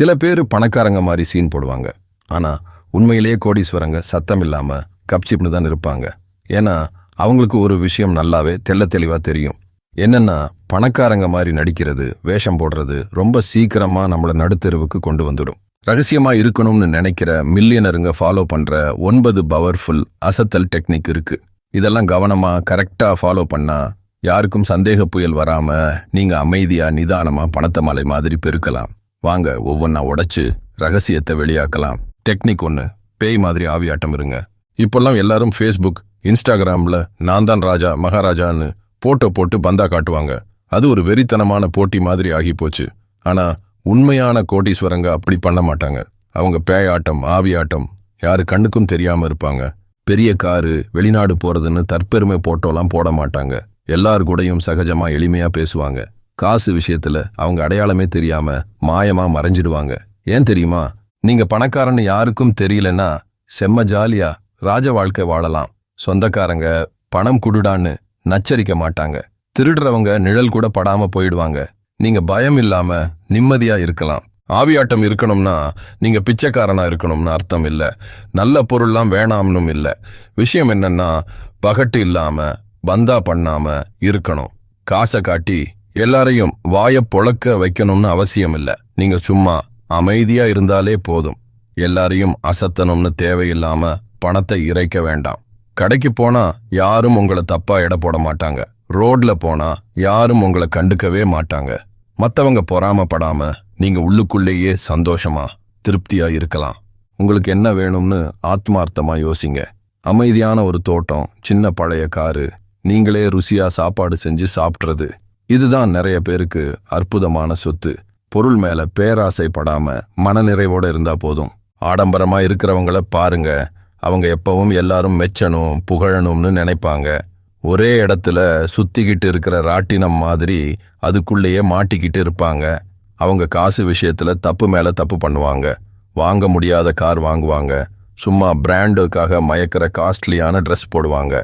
சில பேர் பணக்காரங்க மாதிரி சீன் போடுவாங்க. ஆனால் உண்மையிலேயே கோடீஸ்வரங்க சத்தம் இல்லாமல் கப்சிப்னு தான் இருப்பாங்க. ஏன்னா அவங்களுக்கு ஒரு விஷயம் நல்லாவே தெல்ல தெளிவாக தெரியும். என்னென்னா பணக்காரங்க மாதிரி நடிக்கிறது வேஷம் போடுறது ரொம்ப சீக்கிரமாக நம்மள நடுத்தெருவுக்கு கொண்டு வந்துடும். ரகசியமாக இருக்கணும்னு நினைக்கிற மில்லியனருங்க ஃபாலோ பண்ணுற ஒன்பது பவர்ஃபுல் அசத்தல் டெக்னிக் இருக்குது இதெல்லாம் கவனமாக கரெக்டாக ஃபாலோ பண்ணால் யாருக்கும் சந்தேக புயல் வராமல் நீங்கள் அமைதியாக நிதானமாக பணத்தை மலை மாதிரி பெருக்கலாம். வாங்க ஒவ்வொன்றா உடைச்சு ரகசியத்தை வெளியாக்கலாம். டெக்னிக் ஒன்று பேய் மாதிரி ஆவியாட்டம் இருங்க. இப்போல்லாம் எல்லாரும் ஃபேஸ்புக் இன்ஸ்டாகிராமில் நான் தான் ராஜா மகாராஜான்னு போட்டோ போட்டு பந்தா காட்டுவாங்க. அது ஒரு வெறித்தனமான போட்டி மாதிரி ஆகி போச்சு. ஆனா உண்மையான கோட்டீஸ்வரங்க அப்படி பண்ண மாட்டாங்க. அவங்க பேயாட்டம் ஆவியாட்டம் யாரு கண்ணுக்கும் தெரியாமல் இருப்பாங்க. பெரிய காரு வெளிநாடு போறதுன்னு தற்பெருமை போட்டோலாம் போட மாட்டாங்க. எல்லார் கூடயும் சகஜமாக எளிமையாக பேசுவாங்க. காசு விஷயத்துல அவங்க அடையாளமே தெரியாம மாயமா மறைஞ்சிடுவாங்க. ஏன் தெரியுமா? நீங்க பணக்காரன்னு யாருக்கும் தெரியலன்னா செம்ம ஜாலியா ராஜ வாழ்க்கை வாழலாம். சொந்தக்காரங்க பணம் குடுடான்னு நச்சரிக்க மாட்டாங்க. திருடுறவங்க நிழல் கூட படாம போயிடுவாங்க. நீங்க பயம் இல்லாம நிம்மதியா இருக்கலாம். ஆவியாட்டம் இருக்கணும்னா நீங்க பிச்சைக்காரனா இருக்கணும்னு அர்த்தம் இல்ல. நல்ல பொருள்லாம் வேணாம்னும் இல்ல. விஷயம் என்னன்னா பகட்டு இல்லாம பந்தா பண்ணாம இருக்கணும். காசை காட்டி எல்லாரையும் வாய பொழக்க வைக்கணும்னு அவசியம் இல்லை நீங்க சும்மா அமைதியா இருந்தாலே போதும். எல்லாரையும் அசத்தணும்னு தேவையில்லாம பணத்தை இறைக்க வேண்டாம். கடைக்கு போனா யாரும் உங்களை தப்பா எடை போட மாட்டாங்க. ரோட்ல போனா யாரும் உங்களை கண்டுக்கவே மாட்டாங்க. மத்தவங்க பொறாமப்படாம நீங்க உள்ளுக்குள்ளேயே சந்தோஷமா திருப்தியா இருக்கலாம். உங்களுக்கு என்ன வேணும்னு ஆத்மார்த்தமா யோசிங்க. அமைதியான ஒரு தோட்டம் சின்ன பழைய காரு நீங்களே ருசியா சாப்பாடு செஞ்சு சாப்பிட்றது. இதுதான் நிறைய பேருக்கு அற்புதமான சொத்து. பொருள் மேல பேராசைப்படாம மனநிறைவோட இருந்தா போதும். ஆடம்பரமா இருக்கிறவங்கள பாருங்க. அவங்க எப்பவும் எல்லாரும் மெச்சணும் புகழணும்னு நினைப்பாங்க. ஒரே இடத்துல சுத்திக்கிட்டு இருக்கிற ராட்டினம் மாதிரி அதுக்குள்ளேயே மாட்டிக்கிட்டு இருப்பாங்க. அவங்க காசு விஷயத்துல தப்பு மேல தப்பு பண்ணுவாங்க. வாங்க முடியாத கார் வாங்குவாங்க. சும்மா பிராண்டுக்காக மயக்கிற காஸ்ட்லியான ட்ரெஸ் போடுவாங்க.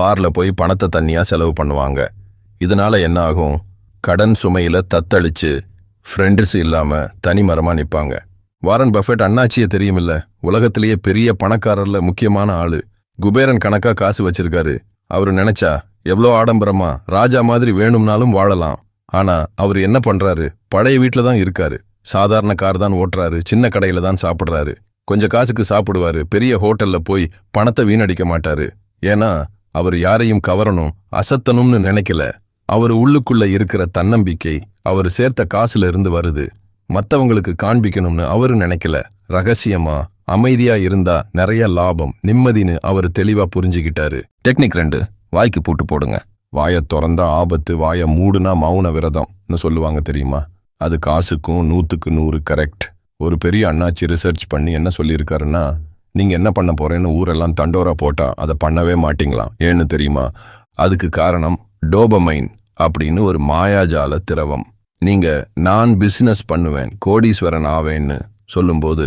பார்ல போய் பணத்தை தண்ணியா செலவு பண்ணுவாங்க. இதனால என்ன ஆகும் கடன் சுமையில தத்தளிச்சு ஃப்ரெண்ட்ஸ் இல்லாம தனிமரமா நிப்பாங்க. வாரன் பஃபெட் அண்ணாச்சியே தெரியுமில்ல? உலகத்திலேயே பெரிய பணக்காரர்ல முக்கியமான ஆளு. குபேரன் கணக்கா காசு வச்சிருக்காரு. அவரு நினைச்சா எவ்வளோ ஆடம்பரமா ராஜா மாதிரி வேணும்னாலும் வாழலாம். ஆனா அவர் என்ன பண்றாரு? பழைய வீட்ல தான் இருக்காரு. சாதாரண கார் தான் ஓட்டுறாரு. சின்ன கடையில தான் சாப்பிடுறாரு. கொஞ்சம் காசுக்கு சாப்பிடுவாரு. பெரிய ஹோட்டல்ல போய் பணத்தை வீணடிக்க மாட்டாரு. ஏன்னா அவர் யாரையும் கவரணும் அசத்தணும்னு நினைக்கல. அவர் உள்ளுக்குள்ள இருக்கிற தன்னம்பிக்கை அவர் சேர்த்த காசுல இருந்து வருது. மத்தவங்களுக்கு காண்பிக்கணும்னு அவரு நினைக்கல. ரகசியமா அமைதியா இருந்தா நிறைய லாபம் நிம்மதின்னு அவர் தெளிவா புரிஞ்சுக்கிட்டாரு டெக்னிக் ரெண்டு வாய்க்கு போட்டு போடுங்க. வாயை திறந்தா ஆபத்து வாயை மூடுனா மௌன விரதம்னு சொல்லுவாங்க தெரியுமா? அது காசுக்கும் நூத்துக்கு நூறு கரெக்ட். ஒரு பெரிய அண்ணாச்சி ரிசர்ச் பண்ணி என்ன சொல்லியிருக்காருன்னா நீங்க என்ன பண்ண போறேன்னு ஊரெல்லாம் தண்டோரா போட்டா அதை பண்ணவே மாட்டீங்களாம். ஏன்னு தெரியுமா? அதுக்கு காரணம் டோபமைன் அப்படின்னு ஒரு மாயாஜால திரவம். நீங்க நான் பிசினஸ் பண்ணுவேன் கோடீஸ்வரன் ஆவேன்னு சொல்லும்போது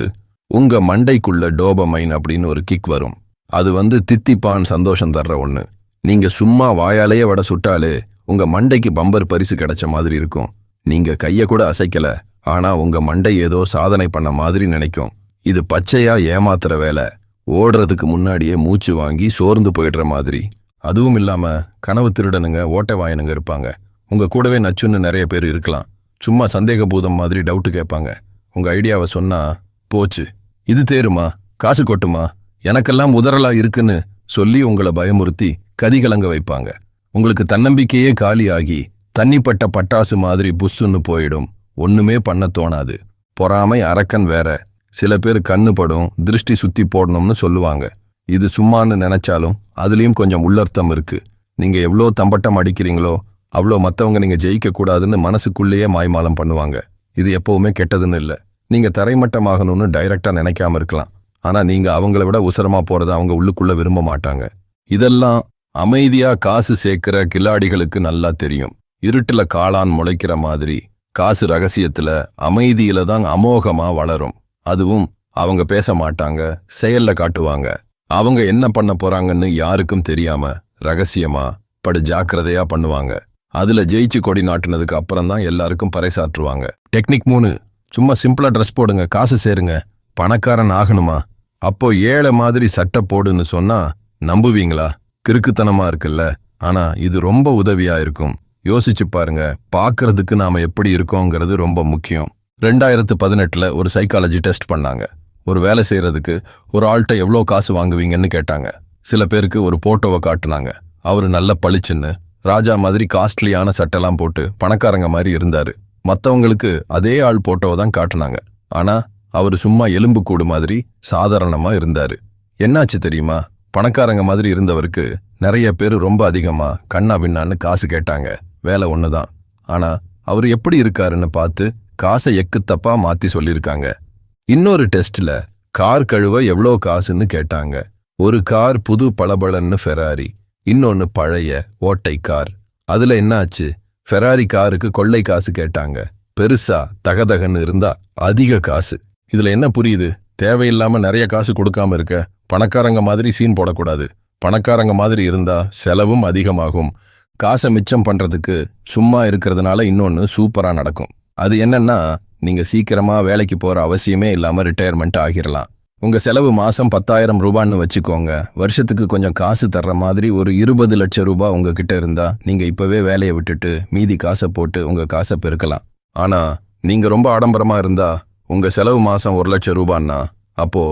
உங்க மண்டைக்குள்ள டோபமைன் அப்படின்னு ஒரு கிக் வரும். அது வந்து தித்திப்பான் சந்தோஷம் தர்ற ஒண்ணு. நீங்க சும்மா வாயாலேயே வட சுட்டாலே உங்க மண்டைக்கு பம்பர் பரிசு கிடைச்ச மாதிரி இருக்கும். நீங்க கைய கூட அசைக்கல ஆனா உங்க மண்டை ஏதோ சாதனை பண்ண மாதிரி நினைக்கும். இது பச்சையா ஏமாத்துற வேலை. ஓடுறதுக்கு முன்னாடியே மூச்சு வாங்கி சோர்ந்து போயிடுற மாதிரி. அதுவும் இல்லாமல் கனவு திருடனுங்க ஓட்டை வாயனுங்க இருப்பாங்க. உங்க கூடவே நச்சுன்னு நிறைய பேர் இருக்கலாம். சும்மா சந்தேகபூதம் மாதிரி டவுட்டு கேட்பாங்க. உங்க ஐடியாவை சொன்னா போச்சு. இது தேருமா? காசு கொட்டுமா? எனக்கெல்லாம் உதறலா இருக்குன்னு சொல்லி உங்களை பயமுறுத்தி கதிகலங்க வைப்பாங்க. உங்களுக்கு தன்னம்பிக்கையே காலியாகி தண்ணிப்பட்ட பட்டாசு மாதிரி புஷ்ஷுன்னு போயிடும். ஒண்ணுமே பண்ண தோணாது. பொறாமை அரக்கன் வேற. சில பேர் கண்ணு படும் திருஷ்டி சுத்தி போடணும்னு சொல்லுவாங்க. இது சும்மான்னு நினைச்சாலும் அதுலேயும் கொஞ்சம் உள்ளர்த்தம் இருக்கு. நீங்க எவ்வளோ தம்பட்டம் அடிக்கிறீங்களோ அவ்வளோ மற்றவங்க நீங்க ஜெயிக்க கூடாதுன்னு மனசுக்குள்ளேயே மாய்மாலம் பண்ணுவாங்க. இது எப்பவுமே கெட்டதுன்னு இல்லை. நீங்க தரைமட்டமாகணும்னு டைரக்டா நினைக்காம இருக்கலாம். ஆனா நீங்க அவங்கள விட உசரமா போறத அவங்க உள்ளுக்குள்ள விரும்ப மாட்டாங்க. இதெல்லாம் அமைதியா காசு சேர்க்கிற கில்லாடிகளுக்கு நல்லா தெரியும். இருட்டுல காளான் முளைக்கிற மாதிரி காசு ரகசியத்துல அமைதியில தான் அமோகமா வளரும். அதுவும் அவங்க பேச மாட்டாங்க செயல்ல காட்டுவாங்க. அவங்க என்ன பண்ண போறாங்கன்னு யாருக்கும் தெரியாம ரகசியமா படு ஜாக்கிரதையா பண்ணுவாங்க. அதுல ஜெயிச்சு கொடி நாட்டுனதுக்கு அப்புறம் தான் எல்லாருக்கும் பறைசாற்றுவாங்க. டெக்னிக் மூணு சும்மா சிம்பிளா ட்ரெஸ் போடுங்க காசு சேருங்க பணக்காரன் ஆகணுமா? அப்போ ஏழை மாதிரி சட்டை போடுன்னு சொன்னா நம்புவீங்களா? கிறுக்குத்தனமா இருக்குல்ல. ஆனா இது ரொம்ப உதவியா இருக்கும். யோசிச்சு பாருங்க பாக்குறதுக்கு நாம எப்படி இருக்கோங்கிறது ரொம்ப முக்கியம். ரெண்டாயிரத்து பதினெட்டுல ஒரு சைக்காலஜி டெஸ்ட் பண்ணாங்க. ஒரு வேலை செய்யறதுக்கு ஒரு ஆள்கிட்ட எவ்வளோ காசு வாங்குவீங்கன்னு கேட்டாங்க. சில பேருக்கு ஒரு போட்டோவை காட்டுனாங்க. அவரு நல்ல பளிச்சுன்னு ராஜா மாதிரி காஸ்ட்லியான சட்டெல்லாம் போட்டு பணக்காரங்க மாதிரி இருந்தாரு. மத்தவங்களுக்கு அதே ஆள் போட்டோவை தான் காட்டுனாங்க. ஆனா அவர் சும்மா எலும்பு கூடு மாதிரி சாதாரணமா இருந்தாரு. என்னாச்சு தெரியுமா? பணக்காரங்க மாதிரி இருந்தவருக்கு நிறைய பேர் ரொம்ப அதிகமா கண்ணா பின்னான்னு காசு கேட்டாங்க. வேலை ஒண்ணுதான். ஆனா அவர் எப்படி இருக்காருன்னு பார்த்து காசை எக்கு தப்பாக மாத்தி சொல்லியிருக்காங்க. இன்னொரு டெஸ்ட்ல கார் கழுவ எவ்வளோ காசுன்னு கேட்டாங்க. ஒரு கார் புது பளபளன்னு ஃபெராரி இன்னொன்னு பழைய ஓட்டை கார். அதுல என்னாச்சு? ஃபெராரி காருக்கு கொள்ளை காசு கேட்டாங்க. பெருசா தகதகன்னு இருந்தா அதிக காசு. இதுல என்ன புரியுது? தேவையில்லாம நிறைய காசு கொடுக்காம இருக்க பணக்காரங்க மாதிரி சீன் போடக்கூடாது. பணக்காரங்க மாதிரி இருந்தா செலவும் அதிகமாகும். காசை மிச்சம் பண்றதுக்கு சும்மா இருக்கிறதுனால இன்னொன்னு சூப்பரா நடக்கும். அது என்னன்னா நீங்க சீக்கிரமா வேலைக்கு போகிற அவசியமே இல்லாமல் ரிட்டையர்மெண்ட் ஆகிடலாம் உங்க செலவு மாசம் பத்தாயிரம் ரூபான்னு வச்சுக்கோங்க. வருஷத்துக்கு கொஞ்சம் காசு தர்ற மாதிரி ஒரு இருபது லட்சம் ரூபாய் உங்ககிட்ட இருந்தா நீங்க இப்பவே வேலையை விட்டுட்டு மீதி காசை போட்டு உங்க காசை பெருக்கலாம். ஆனா நீங்கள் ரொம்ப ஆடம்பரமா இருந்தா உங்க செலவு மாசம் ஒரு லட்சம் ரூபான்னா அப்போ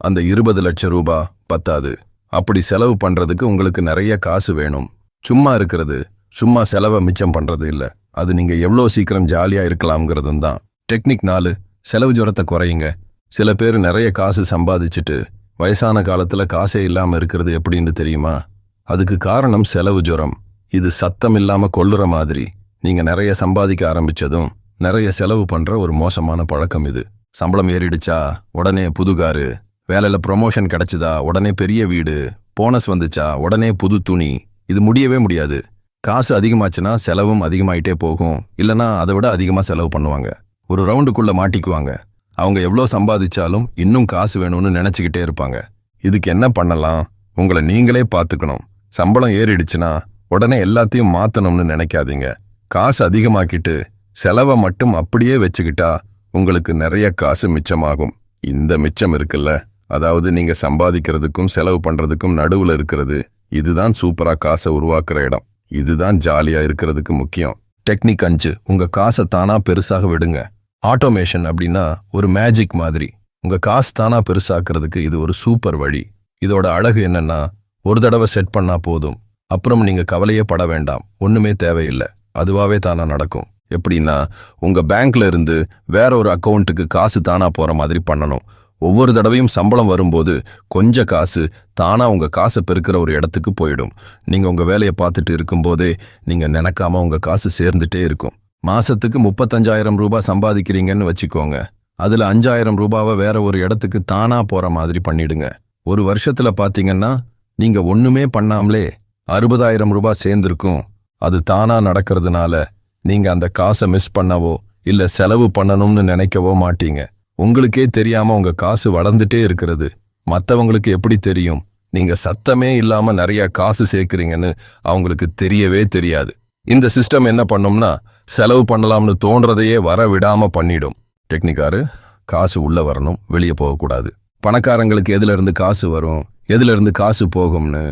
அந்த இருபது லட்சம் ரூபாய் பத்தாது. அப்படி செலவு பண்றதுக்கு உங்களுக்கு நிறைய காசு வேணும். சும்மா இருக்கிறது சும்மா செலவை மிச்சம் பண்றது இல்ல. அது நீங்க எவ்வளோ சீக்கிரம் ஜாலியா இருக்கலாம்ங்கிறது தான். டெக்னிக் நாலு செலவு ஜுரத்தை குறையுங்க. சில பேர் நிறைய காசு சம்பாதிச்சுட்டு வயசான காலத்துல காசே இல்லாம இருக்கிறது எப்படின்னு தெரியுமா? அதுக்கு காரணம் செலவு ஜுரம். இது சத்தம் இல்லாம கொல்லுற மாதிரி. நீங்க நிறைய சம்பாதிக்க ஆரம்பிச்சதும் நிறைய செலவு பண்ற ஒரு மோசமான பழக்கம் இது. சம்பளம் ஏறிடுச்சா? உடனே புது காரு. வேலையில் ப்ரொமோஷன் கிடச்சிதா? உடனே பெரிய வீடு. போனஸ் வந்துச்சா? உடனே புது துணி. இது முடியவே முடியாது. காசு அதிகமாச்சுன்னா செலவும் அதிகமாயிட்டே போகும். இல்லனா அதை விட அதிகமா செலவு பண்ணுவாங்க. ஒரு ரவுண்டுக்குள்ள மாட்டிக்குவாங்க. அவங்க எவ்வளோ சம்பாதிச்சாலும் இன்னும் காசு வேணும்னு நினச்சிக்கிட்டே இருப்பாங்க. இதுக்கு என்ன பண்ணலாம்? உங்களை நீங்களே பார்த்துக்கணும் சம்பளம் ஏறிடுச்சுன்னா உடனே எல்லாத்தையும் மாத்தணும்னு நினைக்காதீங்க. காசு அதிகமாக்கிட்டு செலவை மட்டும் அப்படியே வச்சுக்கிட்டா உங்களுக்கு நிறைய காசு மிச்சமாகும். இந்த மிச்சம் இருக்குல்ல? அதாவது நீங்க சம்பாதிக்கிறதுக்கும் செலவு பண்றதுக்கும் நடுவுல இருக்கிறது. இதுதான் சூப்பரா காசை உருவாக்குற இடம். இதுதான் ஜாலியா இருக்கிறதுக்கு முக்கியம். டெக்னிக் அஞ்சு. உங்க காசை தானா பெருசாக விடுங்க. ஆட்டோமேஷன் அப்படின்னா ஒரு மேஜிக் மாதிரி. உங்கள் காசு தானா பெருசாக்குறதுக்கு இது ஒரு சூப்பர் வழி. இதோட அழகு என்னன்னா ஒரு தடவை செட் பண்ணா போதும். அப்புறம் நீங்கள் கவலையே பட வேண்டாம். ஒன்றுமே தேவையில்லை. அதுவாகவே தானா நடக்கும். எப்படின்னா உங்கள் பேங்க்ல இருந்து வேற ஒரு அக்கவுண்ட்டுக்கு காசு தானா போகிற மாதிரி பண்ணணும். ஒவ்வொரு தடவையும் சம்பளம் வரும்போது கொஞ்ச காசு தானா உங்கள் காசை பெருக்கிற ஒரு இடத்துக்கு போயிடும். நீங்கள் உங்கள் வேலையை பார்த்துட்டு இருக்கும்போதே நீங்கள் நினைக்காம உங்கள் காசு சேர்ந்துட்டே இருக்கும். மாசத்துக்கு முப்பத்தஞ்சாயிரம் ரூபாய் சம்பாதிக்கிறீங்கன்னு வச்சுக்கோங்க. அதுல அஞ்சாயிரம் ரூபாவை வேற ஒரு இடத்துக்கு தானா போற மாதிரி பண்ணிடுங்க. ஒரு வருஷத்துல பாத்தீங்கன்னா நீங்க ஒண்ணுமே பண்ணாமலே அறுபதாயிரம் ரூபாய் சேர்ந்திருக்கும். அது தானா நடக்கிறதுனால நீங்க அந்த காசை மிஸ் பண்ணவோ இல்ல செலவு பண்ணணும்னு நினைக்கவோ மாட்டீங்க. உங்களுக்கே தெரியாம உங்க காசு வளர்ந்துட்டே இருக்கிறது. மத்தவங்களுக்கு எப்படி தெரியும்? நீங்க சத்தமே இல்லாம நிறைய காசு சேர்க்கறீங்கன்னு அவங்களுக்கு தெரியவே தெரியாது. இந்த சிஸ்டம் என்ன பண்ணும்னா செலவு பண்ணலாம்னு தோன்றதையே வர விடாம பண்ணிடும். டெக்னிக்காரு காசு உள்ள வரணும் வெளியே போகக்கூடாது பணக்காரங்களுக்கு எதிலிருந்து காசு வரும் எதிலிருந்து காசு போகும்னு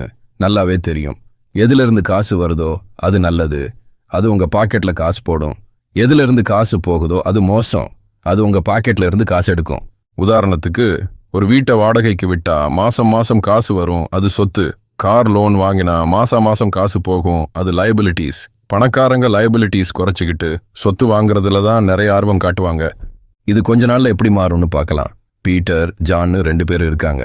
நல்லாவே தெரியும். எதிலிருந்து காசு வருதோ அது நல்லது. அது உங்கள் பாக்கெட்டில் காசு போடும். எதிலிருந்து காசு போகுதோ அது மோசம். அது உங்கள் பாக்கெட்டில் இருந்து காசு எடுக்கும். உதாரணத்துக்கு ஒரு வீட்டை வாடகைக்கு விட்டா மாசம் மாசம் காசு வரும் அது சொத்து. கார் லோன் வாங்கினா மாசம் மாசம் காசு போகும் அது லைபிலிட்டிஸ் பணக்காரங்க லயபிலிட்டிஸ் குறைச்சிக்கிட்டு சொத்து வாங்குறதுல தான் நிறைய ஆர்வம் காட்டுவாங்க. இது கொஞ்ச நாள்ல எப்படி மாறும்னு பார்க்கலாம். பீட்டர் ஜான்னு ரெண்டு பேரும் இருக்காங்க.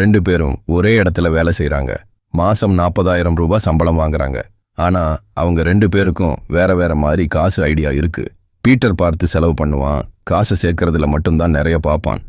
ரெண்டு பேரும் ஒரே இடத்துல வேலை செய்கிறாங்க மாசம் நாற்பதாயிரம் ரூபாய் சம்பளம் வாங்குறாங்க. ஆனா அவங்க ரெண்டு பேருக்கும் வேற வேற மாதிரி காசு ஐடியா இருக்கு. பீட்டர் பார்த்து செலவு பண்ணுவான். காசை சேர்க்கறதுல மட்டும்தான் நிறைய பார்ப்பான்.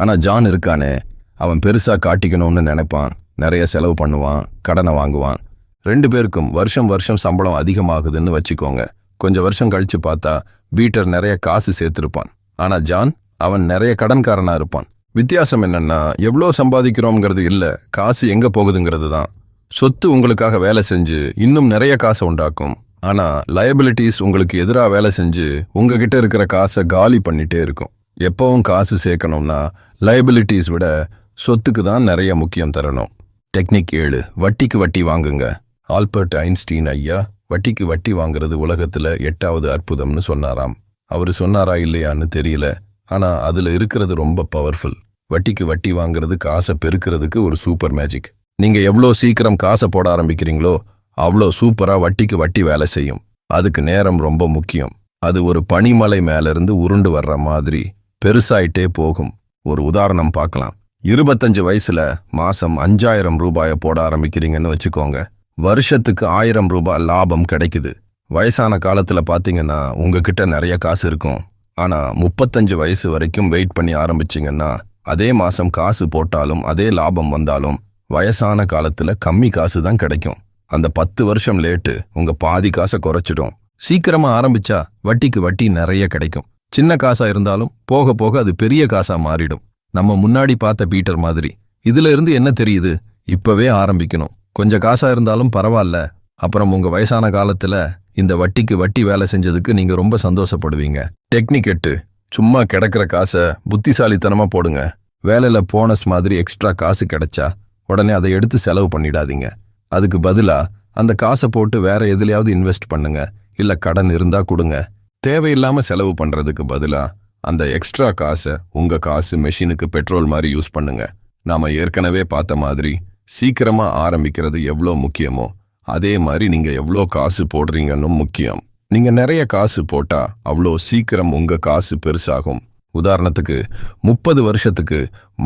ஆனா ஜான் இருக்கானே. அவன் பெருசா காட்டிக்கணும்னு நினைப்பான். நிறைய செலவு பண்ணுவான். கடனை வாங்குவான். ரெண்டு பேருக்கும் வருஷம் வருஷம் சம்பளம் அதிகமாகுதுன்னு வச்சுக்கோங்க. கொஞ்சம் வருஷம் கழிச்சு பார்த்தா பீட்டர் நிறைய காசு சேர்த்திருப்பான். ஆனா ஜான் அவன் நிறைய கடன்காரனா இருப்பான். வித்தியாசம் என்னன்னா எவ்வளோ சம்பாதிக்கிறோங்கிறது இல்லை காசு எங்க போகுதுங்கிறது தான். சொத்து உங்களுக்காக வேலை செஞ்சு இன்னும் நிறைய காசை உண்டாக்கும். ஆனா லயபிலிட்டிஸ் உங்களுக்கு எதிராக வேலை செஞ்சு உங்ககிட்ட இருக்கிற காசை காலி பண்ணிட்டே இருக்கும். எப்பவும் காசு சேர்க்கணும்னா லயபிலிட்டிஸ் விட சொத்துக்கு தான் நிறைய முக்கியம் தரணும். டெக்னிக் ஏழு வட்டிக்கு வட்டி வாங்குங்க. ஆல்பர்ட் ஐன்ஸ்டீன் ஐயா வட்டிக்கு வட்டி வாங்குறது உலகத்துல எட்டாவது அற்புதம்னு சொன்னாராம். அவர் சொன்னாரா இல்லையான்னு தெரியல ஆனா அதுல இருக்கிறது ரொம்ப பவர்ஃபுல் வட்டிக்கு வட்டி வாங்குறது காசை பெருக்கிறதுக்கு ஒரு சூப்பர் மேஜிக் நீங்க எவ்வளோ சீக்கிரம் காசை போட ஆரம்பிக்கிறீங்களோ அவ்வளோ சூப்பரா வட்டிக்கு வட்டி வேலை செய்யும். அதுக்கு நேரம் ரொம்ப முக்கியம். அது ஒரு பனிமலை மேலிருந்து உருண்டு வர்ற மாதிரி பெருசாயிட்டே போகும். ஒரு உதாரணம் பார்க்கலாம். இருபத்தஞ்சு வயசுல மாசம் அஞ்சாயிரம் ரூபாயை போட ஆரம்பிக்கிறீங்கன்னு வச்சுக்கோங்க. வருஷத்துக்கு ஆயிரம் ரூபாய் லாபம் கிடைக்குது. வயசான காலத்துல பாத்தீங்கன்னா உங்ககிட்ட நிறைய காசு இருக்கும். ஆனா முப்பத்தஞ்சு வயசு வரைக்கும் வெயிட் பண்ணி ஆரம்பிச்சீங்கன்னா அதே மாசம் காசு போட்டாலும் அதே லாபம் வந்தாலும் வயசான காலத்துல கம்மி காசு தான் கிடைக்கும். அந்த பத்து வருஷம் லேட்டு உங்க பாதி காசை குறைச்சிடும். சீக்கிரமா ஆரம்பிச்சா வட்டிக்கு வட்டி நிறைய கிடைக்கும். சின்ன காசா இருந்தாலும் போக போக அது பெரிய காசா மாறிடும். நம்ம முன்னாடி பார்த்த பீட்டர் மாதிரி. இதுல இருந்து என்ன தெரியுது? இப்பவே ஆரம்பிக்கணும். கொஞ்சம் காசா இருந்தாலும் பரவாயில்ல அப்புறம் உங்க வயசான காலத்துல இந்த வட்டிக்கு வட்டி வேலை செஞ்சதுக்கு நீங்க ரொம்ப சந்தோஷப்படுவீங்க. டெக்னிக் எட்டு சும்மா கிடைக்கிற காசை புத்திசாலித்தனமா போடுங்க. வேலையில போனஸ் மாதிரி எக்ஸ்ட்ரா காசு கிடைச்சா உடனே அதை எடுத்து செலவு பண்ணிடாதீங்க. அதுக்கு பதிலா அந்த காசை போட்டு வேற எதுலையாவது இன்வெஸ்ட் பண்ணுங்க. இல்ல கடன் இருந்தா கொடுங்க. தேவையில்லாம செலவு பண்றதுக்கு பதிலா அந்த எக்ஸ்ட்ரா காசை உங்க காசு மெஷினுக்கு பெட்ரோல் மாதிரி யூஸ் பண்ணுங்க. நாம ஏற்கனவே பார்த்த மாதிரி சீக்கிரமா ஆரம்பிக்கிறது எவ்வளோ முக்கியமோ அதே மாதிரி நீங்க எவ்வளோ காசு போடுறீங்கன்னு முக்கியம். நீங்க நிறைய காசு போட்டா அவ்வளோ சீக்கிரம் உங்க காசு பெருசாகும். உதாரணத்துக்கு முப்பது வருஷத்துக்கு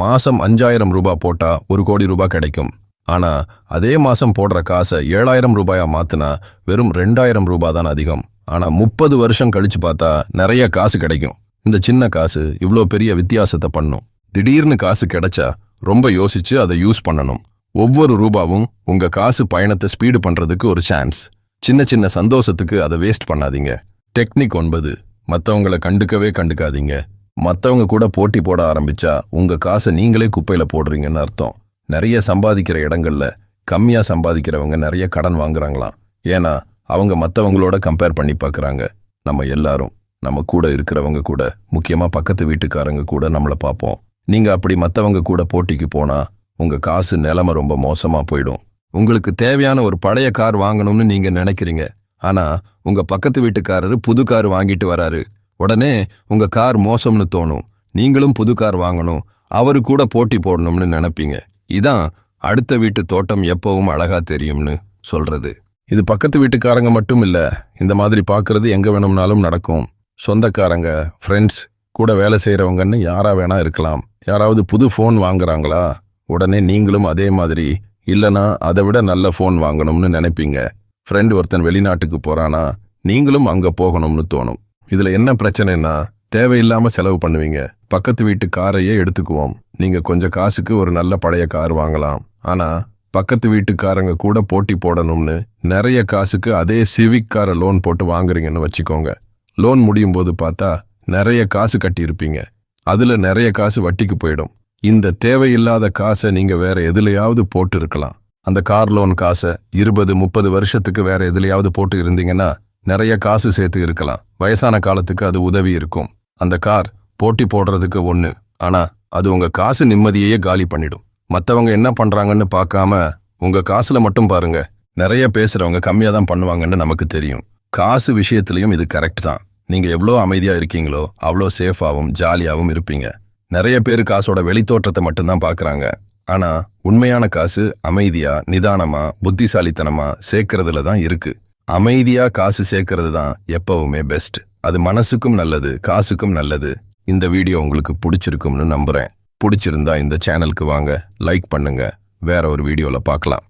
மாசம் அஞ்சாயிரம் ரூபாய் போட்டா ஒரு கோடி ரூபாய் கிடைக்கும். ஆனா அதே மாசம் போடுற காசை ஏழாயிரம் ரூபாயா மாத்துனா வெறும் ரெண்டாயிரம் ரூபாய் தான் அதிகம். ஆனா முப்பது வருஷம் கழிச்சு பார்த்தா நிறைய காசு கிடைக்கும். இந்த சின்ன காசு இவ்வளோ பெரிய வித்தியாசத்தை பண்ணும். திடீர்னு காசு கிடைச்சா ரொம்ப யோசிச்சு அதை யூஸ் பண்ணணும். ஒவ்வொரு ரூபாவும் உங்க காசு பயணத்தை ஸ்பீடு பண்றதுக்கு ஒரு சான்ஸ் சின்ன சின்ன சந்தோஷத்துக்கு அதை வேஸ்ட் பண்ணாதீங்க. டெக்னிக் ஒன்பது. மற்றவங்களை கண்டுக்கவே கண்டுக்காதீங்க. மற்றவங்க கூட போட்டி போட ஆரம்பிச்சா உங்க காசை நீங்களே குப்பையில போடுறீங்கன்னு அர்த்தம். நிறைய சம்பாதிக்கிற இடங்கள்ல கம்மியா சம்பாதிக்கிறவங்க நிறைய கடன் வாங்குறாங்களாம். ஏன்னா அவங்க மற்றவங்களோட கம்பேர் பண்ணி பார்க்குறாங்க நம்ம எல்லாரும் நம்ம கூட இருக்கிறவங்க கூட முக்கியமாக பக்கத்து வீட்டுக்காரங்க கூட நம்மளை பார்ப்போம். நீங்கள் அப்படி மற்றவங்க கூட போட்டிக்கு போனால் உங்கள் காசு நிலைமை ரொம்ப மோசமாக போயிடும். உங்களுக்கு தேவையான ஒரு பழைய கார் வாங்கணும்னு நீங்கள் நினைக்கிறீங்க. ஆனால் உங்கள் பக்கத்து வீட்டுக்காரரு புது கார் வாங்கிட்டு வராரு. உடனே உங்கள் கார் மோசம்னு தோணும். நீங்களும் புது கார் வாங்கணும். அவரு கூட போட்டி போடணும்னு நினைப்பீங்க. இதான் அடுத்த வீட்டு தோட்டம் எப்பவும் அழகா தெரியும்னு சொல்றது. இது பக்கத்து வீட்டுக்காரங்க மட்டும் இல்லை இந்த மாதிரி பார்க்குறது எங்கே வேணும்னாலும் நடக்கும். சொந்தக்காரங்க ஃப்ரெண்ட்ஸ் கூட வேலை செய்கிறவங்கன்னு யாராக வேணா இருக்கலாம். யாராவது புது ஃபோன் வாங்குறாங்களா? உடனே நீங்களும் அதே மாதிரி இல்லனா அதை விட நல்ல ஃபோன் வாங்கணும்னு நினைப்பீங்க. ஃப்ரெண்டு ஒருத்தன் வெளிநாட்டுக்கு போறானா நீங்களும் அங்க போகணும்னு தோணும். இதுல என்ன பிரச்சனைனா தேவையில்லாம செலவு பண்ணுவீங்க. பக்கத்து வீட்டு காரையே எடுத்துக்குவோம். நீங்க கொஞ்சம் காசுக்கு ஒரு நல்ல பழைய கார் வாங்கலாம். ஆனா பக்கத்து வீட்டுக்காரங்க கூட போட்டி போடணும்னு நிறைய காசுக்கு அதே சிவிக் காரை லோன் போட்டு வாங்குறீங்கன்னு வச்சுக்கோங்க. லோன் முடியும் போது பார்த்தா நிறைய காசு கட்டியிருப்பீங்க. அதுல நிறைய காசு வட்டிக்கு போயிடும். இந்த தேவையில்லாத காசை நீங்க வேற எதுலையாவது போட்டு இருக்கலாம் அந்த கார் லோன் காசை இருபது முப்பது வருஷத்துக்கு வேற எதுலையாவது போட்டு இருந்தீங்கன்னா நிறைய காசு சேர்த்து இருக்கலாம். வயசான காலத்துக்கு அது உதவி இருக்கும். அந்த கார் போட்டி போடுறதுக்கு ஒன்று ஆனா அது உங்க காசு நிம்மதியையே காலி பண்ணிடும். மத்தவங்க என்ன பண்றாங்கன்னு பார்க்காம உங்க காசுல மட்டும் பாருங்க. நிறைய பேசுறவங்க கம்மியா தான் பண்ணுவாங்கன்னு நமக்கு தெரியும். காசு விஷயத்துலையும் இது கரெக்ட் தான். நீங்க எவ்வளோ அமைதியா இருக்கீங்களோ அவ்வளோ சேஃபாவும் ஜாலியாவும் இருப்பீங்க. நிறைய பேர் காசோட வெளித்தோற்றத்தை மட்டும்தான் பார்க்குறாங்க ஆனா உண்மையான காசு அமைதியா நிதானமா புத்திசாலித்தனமா சேர்க்கறதுல தான் இருக்கு. அமைதியா காசு சேர்க்கறது தான் எப்பவுமே பெஸ்ட் அது மனசுக்கும் நல்லது காசுக்கும் நல்லது. இந்த வீடியோ உங்களுக்கு பிடிச்சிருக்கும்னு நம்புறேன். பிடிச்சிருந்தா இந்த சேனலுக்கு வாங்க லைக் பண்ணுங்க. வேற ஒரு வீடியோவில் பார்க்கலாம்